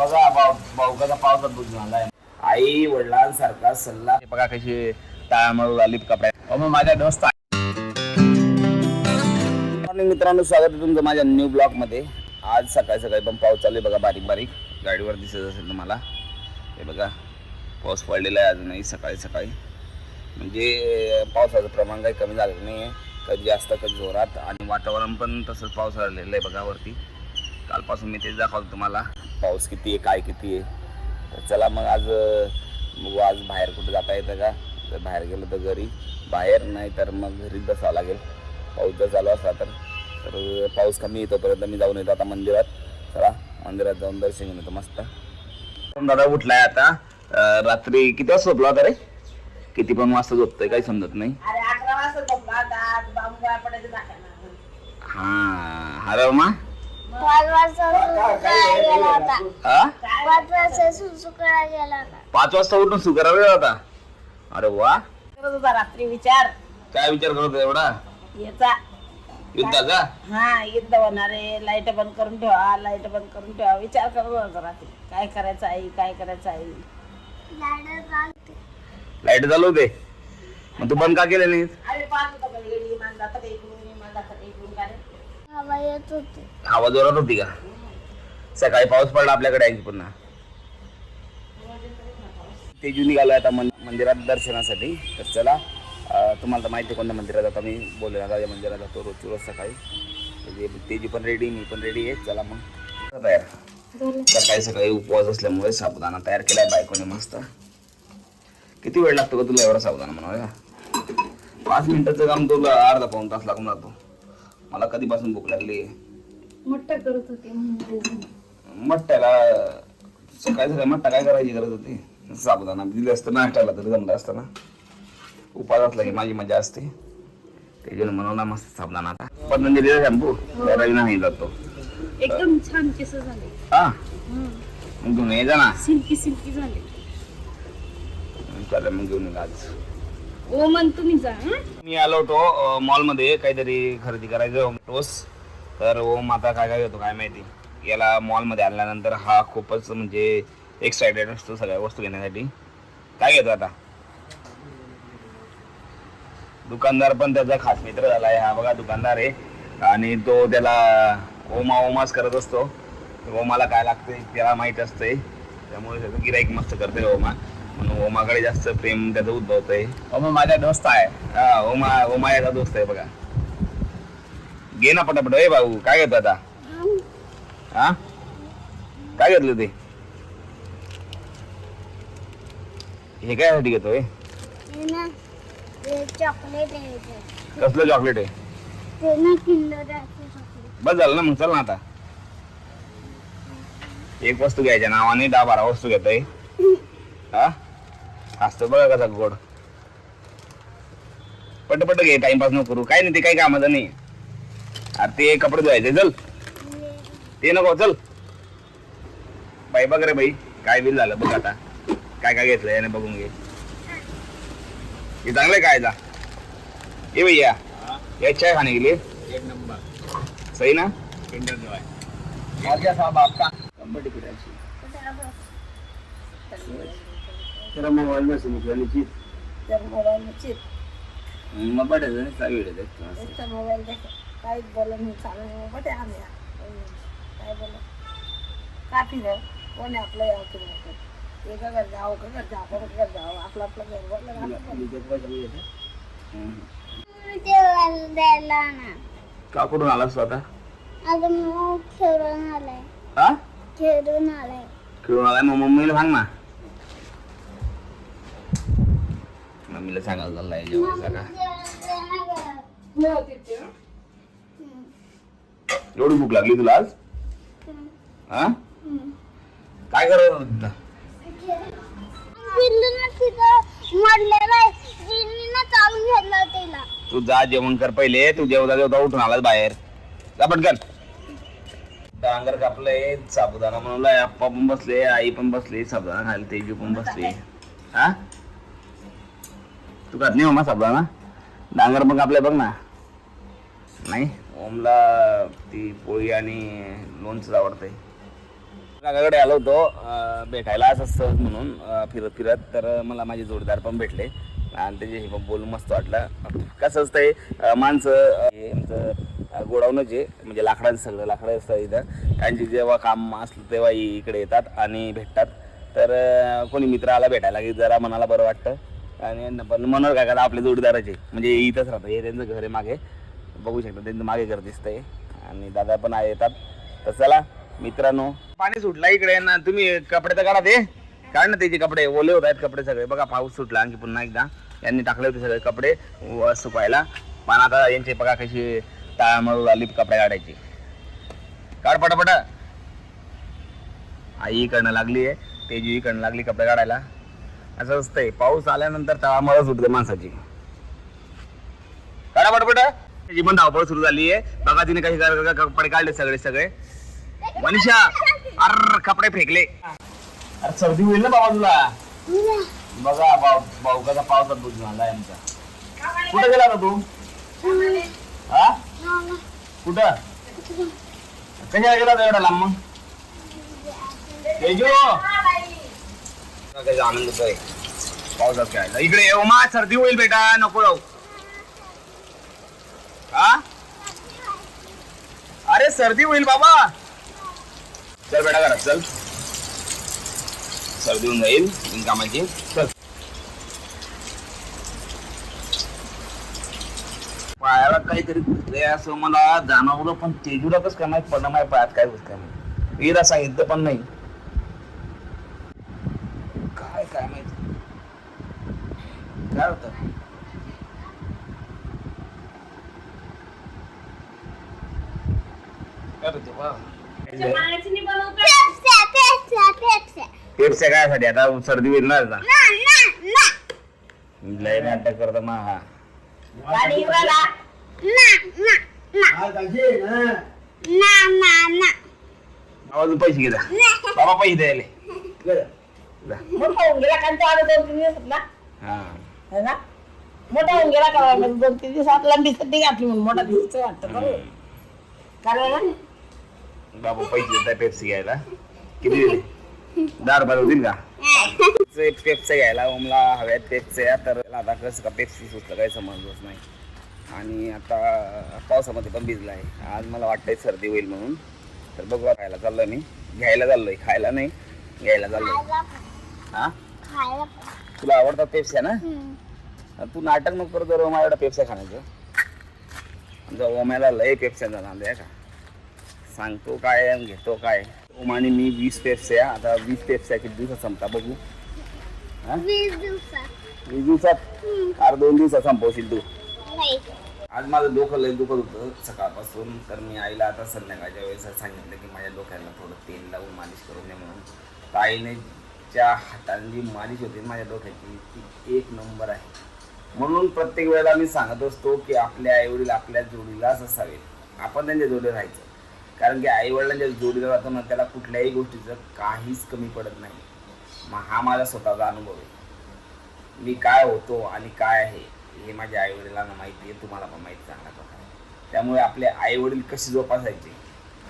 बघा भाऊ भाऊ कसा पावसात बुजून आलाय. आई वडिलांसारखा सल्ला. बघा कशी टाळामळ झाली कपड्या अहो, मग माझ्या दोस्त मॉर्निंग मित्रांनो स्वागत आहे तुमचं माझ्या न्यू ब्लॉगमध्ये. आज सकाळी सकाळी पण पाऊस चालू आहे बघा बारीक बारीक. गाडीवर दिसत असेल तुम्हाला हे बघा पाऊस पडलेला आहे अजूनही सकाळी सकाळी. म्हणजे पावसाचं प्रमाण काही कमी झालेलं नाही आहे कधी जास्त कधी जोरात. आणि वातावरण पण तसंच पाऊस आलेलं आहे बघा वरती. कालपासून मी तेच दाखवतो तुम्हाला. पाऊस किती आहे काय किती आहे? तर चला मग आज आज बाहेर कुठं जाता येतं का? जर बाहेर गेलं तर घरी. बाहेर नाही तर मग घरीच बसावं लागेल. पाऊस जर चालू असला तर. तर पाऊस कमी येतोपर्यंत मी जाऊन येतो आता मंदिरात. चला मंदिरात जाऊन दर्शन घेऊन येतो मस्त दादा उठलाय आता? रात्री किती वाजता झोपला होता रे? किती पण वाजता झोपतोय काही समजत नाही. हा हा रमा पाच वाजता गेला हा? पाच गेला उठून सुकारा वेळ होता? अरे वा. करत होता रात्री विचार. काय विचार करत होता एवढा? याचा. युद्धाचा? हा युद्ध होणार आहे. लाइट बंद करून ठेवा. लाइट बंद करून ठेवा. विचार करत होता रात्री. काय करायचं आहे काय करायचं आहे लाइट चालू होते. मग तू बंद का केलं नाही पाहत होता गेली. काही इकडून मान जातं काही इकडून काय हवा येत होती. हवा जोरात होती का? सकाळी पाऊस पडला आपल्याकडे आणखी पुन्हा. तेजू निघालो आता मंदिरात दर्शनासाठी. तर चला तुम्हाला तर माहिती कोणत्या मंदिरात आता मी बोलले या मंदिरात जातो रोज रोज सकाळी. तेजी तेजू पण रेडी मी पण रेडी आहे. चला मग. तयार. सकाळी सकाळी उपवास असल्यामुळे साबुदाणा तयार केलाय बायकोने मस्त. किती वेळ लागतो का तुला एवढा साबुदाणा म्हणाला पाच मिनिटाचं काम तुला अर्धा पाऊन तास लागून जातो. मला कधीपासून भूक लागली? मोठं करत होते मट्ट्याला सकाळी सकाळी मट्टा काय करायची गरज होती? साबुदाणा दिली असतं नाश्त्याला तरी जमलं असतं ना. उपास असला की माझी मजा असते. त्याच्याने बनवला मस्त साबुदाणा आता. पतंजलीचा शॅम्पू? रवी नाही जातो. एकदम छान केस झाले. हा? मग घेऊन ये जा ना. सिल्की सिल्की झाले. चालेल मग घेऊन आज. ओ मन तुम्ही जा हं? मी आलो होतो मॉलमध्ये काहीतरी खरेदी करायचं टोस तर ओम आता काय काय घेतो काय माहिती. याला मॉलमध्ये आणल्यानंतर हा खूपच म्हणजे एक्साइटेड असतो सगळ्या वस्तू घेण्यासाठी. काय घेतो आता? दुकानदार पण त्याचा खास मित्र झालाय हा बघा दुकानदार आहे. आणि तो त्याला ओमा ओमाच करत असतो. ओमाला काय लागतंय त्याला माहीत असतंय. त्यामुळे त्याचं गिराईक मस्त करते ओमा. म्हणून ओमाकडे जास्त प्रेम त्याचं उद्भवतंय ओमा माझा दोस्त आहे. हा ओमा ओमा याचा दोस्त आहे बघा. घे ना पटापट. ए भाऊ काय घेतो आता? हा? काय घेतलं ते? हे काय साठी घेतोय? हे चॉकलेट आहे. कसलं चॉकलेट आहे? बस झालं ना मग चल ना आता. एक वस्तू घ्यायच्या नावाने दहा बारा वस्तू घेतोय. हा? असतो. बघा कसा गोड. पट पट घे टाइमपास नको करू. काय नाही ते काही कामाचं नाही. अरे ते कपडे धुवायचे चल. ते नको चल. बाई बघ रे बाई काय बिल झालं बघ आता. काय काय घेतलं याने बघून घे. हे चांगलं काय जा ये भैया ये. चाय खाने के लिए एक नंबर. सही ना? किंडर जॉय और क्या साहब आपका तेरा मोबाइल में से निकलनी चीज तर मोबाईल चित मग बटायचं नाही काय वेळ त्याचा मोबाईल देख काही बोला नाही चालू बटे आम्ही. काय बोला? का फिर कोणी आपलं याव तुम्ही एका घर जाओ का घर जाओ परत घर जाओ आपलं आपलं घर बोललं का कुठून आलास आता? अगं मग खेळून आलाय. खेळून आलाय. खेळून आलाय? मग मम्मीला सांग ना. मम्मीला सांगायला चाललाय जेवायचा का एवढी भूक लागली तुला आज? हा? काय करत होता तू जा जेवण कर पहिले. तू जेवता जेवता उठून आलास बाहेर. जा पटकन. डांगर कापलंय साबुदाणा म्हणून आप्पा पण बसले आई पण बसली साबुदाणा खायला तेजू पण बसली. हा? तू खात नाही मामा साबुदाणा डांगर पण कापलाय बघ ना. नाही? ओमला ती पोळी आणि लोणचं आवडतंय. काकाकडे आलो होतो अं, भेटायला असं सहज म्हणून अं, फिरत फिरत तर मला माझे जोडीदार पण भेटले. आणि त्याचे हे पण बोलून मस्त वाटलं. कसं असतंय अं, माणसं अं, हे आमचं अं, गोडाऊनच आहे. म्हणजे लाकडाचं सगळं लाकडं असतं इथं. त्यांची जेव्हा काम असलं तेव्हा इ- इकडे येतात आणि भेटतात. तर अं, कोणी मित्र आला भेटायला की जरा मनाला बरं वाटतं. आणि यांना पण मनोहर काकाला आपले जोडीदाराचे. म्हणजे इथंच राहतं. हे त्यांचं घर आहे मागे. बघू शकता त्यांचं मागे घर दिसतंय. आणि दादा पण आहे येतात. तर चला मित्रांनो. पाणी सुटला इकडे. ना तुम्ही कपडे तर काढा ते. काढ ना त्याचे कपडे. ओले होत आहेत कपडे सगळे. बघा पाऊस सुटला आणखी पुन्हा एकदा. यांनी टाकले होते सगळे कपडे. व सुकायला पण आता यांचे बघा कशी टाळमळ आली कपडे काढायची. काढ पटापट. आई इकडनं लागली आहे. तेजी इकडनं लागली कपडे काढायला. असं असतंय. पाऊस आल्यानंतर तळामळ उठते माणसाची. काढा पटपट. त्याची पण धावपळ सुरू झाली आहे बघा तिने काही कपडे काढले सगळे सगळे. मनीषा अर कपडे फेकले. अरे सर्दी होईल ना बाबा तुला. बघा भाऊ भाऊ कसा पावसात बुजून आलाय आमचा. कुठे गेला होता तू? हा? कुठं? कशाला गेला होता एवढा लांब मग? तेजू! कसा आनंद होतोय पावसात खेळायला इकडे येऊ मा सर्दी होईल बेटा नको जाऊ. हा? अरे सर्दी होईल बाबा. चल बेटा घरात चल. सर्दी होऊन जाईल कामाची. चल. पायाला काहीतरी घुसलंय असं मला जाणवलं पण तेजूला कसं काय माहीत पडलं माझ्या पायात काय गोष्ट नाही वीरा सांगितलं पण नाही काय काय माहिती काय होतं बा? पेप्स्या, काय साठी आता सर्दी होईल ना आता ना, ना, ना. लय नाटक करतो मा हा गाडी उडाला. ना, ना, ना. ना, ना, ना. आवाज पैसे घे जा. बाबा पैसे द्यायले जा. मोठा होऊन गेला कारण तो आता दोन तीन दिवसात ना हा है ना मोठा होऊन गेला का बाबा? दोन तीन दिवसात लंबी सड्डी घातली म्हणून मोठा दिवसाचं वाटतं बरोबर कारण ना बाबा पैसे देताय पेप्सी घ्यायला. किती दिले? दहा रुपये होतील का? ते पेप्सी घ्यायला ओमला हव्यात पेप्स्या तर त्याला आता कसं का पेप्सी सुचलं काही समजलंच नाही. आणि आता पावसामध्ये पण भिजला आहे. आज मला वाटतंय सर्दी होईल म्हणून. तर बघू खायला चाललोय मी. घ्यायला चाललोय खायला नाही घ्यायला चाललोय. हा? तुला आवडतात पेप्स्या ना. तू नाटक नको करतो रे माझ्या पेप्स्या खाण्याचं. आमच्या ओम्याला लय नांद आहे का? सांगतो काय आणि घेतो काय. ओमाने मी वीस पेप्स्या आता वीस पेप्स्या किती दिवसात संपता बघू. हा? वीस दिवसात. वीस दिवसात? अरे दोन दिवसात संपवशील तू. नाही. आज माझं डोकं लय दुखत होतं सकाळपासून तर मी आईला आता संध्याकाळच्या वेळेस सांगितलं की माझ्या डोक्याला थोडं तेल लावून मालिश करून दे म्हणून. तर आईने ज्या हाताने जी मालिश होती माझ्या डोक्याची ती एक नंबर आहे. म्हणून प्रत्येक वेळेला मी सांगत असतो की आपल्या आईवडील आपल्या जोडीलाच असावेत. आपण त्यांच्या जोडीला राहायचं. कारण की आईवडिलांच्या जोडीला जाताना ना त्याला कुठल्याही गोष्टीचं काहीच कमी पडत नाही. मग हा माझा स्वतःचा अनुभव आहे. मी काय होतो आणि काय आहे हे माझ्या आई वडिलांना माहिती आहे तुम्हाला पण माहिती चांगल्या प्रकारे. त्यामुळे आपले आई वडील कसे जोपासायचे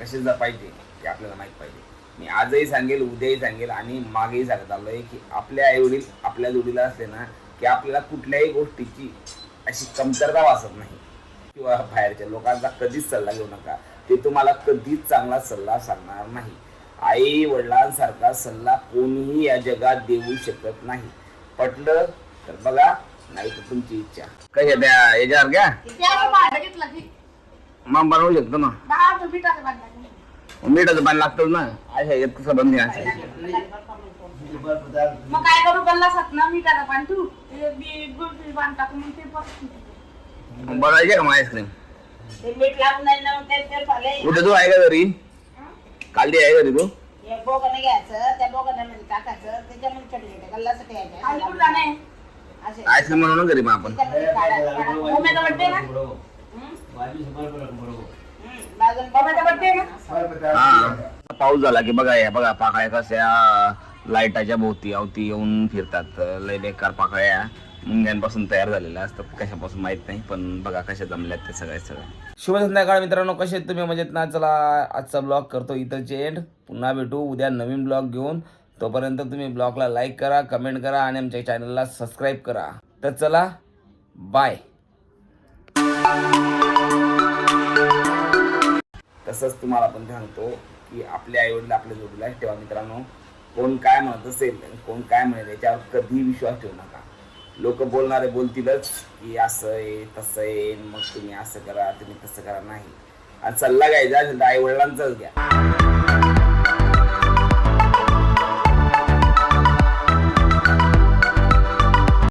कसे जपायचे हे आपल्याला माहीत पाहिजे. मी आजही सांगेल उद्याही सांगेल आणि मागेही सांगत आलो आहे की आपले आई वडील आपल्या जोडीला असले ना की आपल्याला कुठल्याही गोष्टीची अशी कमतरता वाचत नाही. किंवा बाहेरच्या लोकांचा कधीच सल्ला घेऊ नका. ते तुम्हाला कधीच चांगला सल्ला सांगणार नाही. आई वडिलांसारखा सल्ला कोणीही या जगात देऊ शकत नाही. पटलं तर बघा नाही तर तुमची इच्छा. कशा त्या याच्यावर घ्या. मग बनवू शकतो ना. मिठाचं पाणी लागतं ना. अशा यात कसं बंद मग काय करू? गल्ला ना मिठाचं पाणी ते बी- गुळफी पाणी टाकून मग ते बनवायचे का मग आईस्क्रीम ते मीठ लागून नाही ना मग ते झाले. तू आहे का घरी? काल आहे घरी तू? हे बोगणं घ्यायचं त्या बोगण्यामध्ये टाकायचं त्याच्यामध्ये चटणी गल्लासाठी घ्यायचं असे. आईस्क्रीम बनवू ना घरी मग आपण. त्याच्यामध्ये काढा- काढा. ओमेचा बड्डे ना? हम्म, बाजून- ओमेचा बड्डे ना हा. पाऊस झाला की बघा या बघा पाकळ्या कशा लाईटाच्या भोवती अवती येऊन फिरतात. लय बेकार पाकळ्या. मुंग्यांपासून तयार झालेल्या असतात कशापासून माहीत नाही पण बघा कशा जमल्यात ते सगळे सगळे. शुभ संध्याकाळ मित्रांनो कसे तुम्ही? मजेत ना? चला आजचा ब्लॉग करतो इथं एंड पुन्हा भेटू उद्या नवीन ब्लॉग घेऊन. तोपर्यंत तुम्ही ब्लॉगला लाईक करा कमेंट करा आणि आमच्या चॅनलला सबस्क्राईब करा. तर चला बाय तसंच तुम्हाला पण सांगतो की आपले आईवडील आपल्या जोडीला ठेवा मित्रांनो कोण काय म्हणत असेल कोण काय म्हणेल याच्यावर कधी विश्वास ठेवू नका. लोक बोलणारे बोलतीलच की असं आहे तसं आहे मग तुम्ही असं करा तुम्ही तसं करा नाही. आणि सल्ला घ्यायचा असेल तर आई वडिलांचाच घ्या.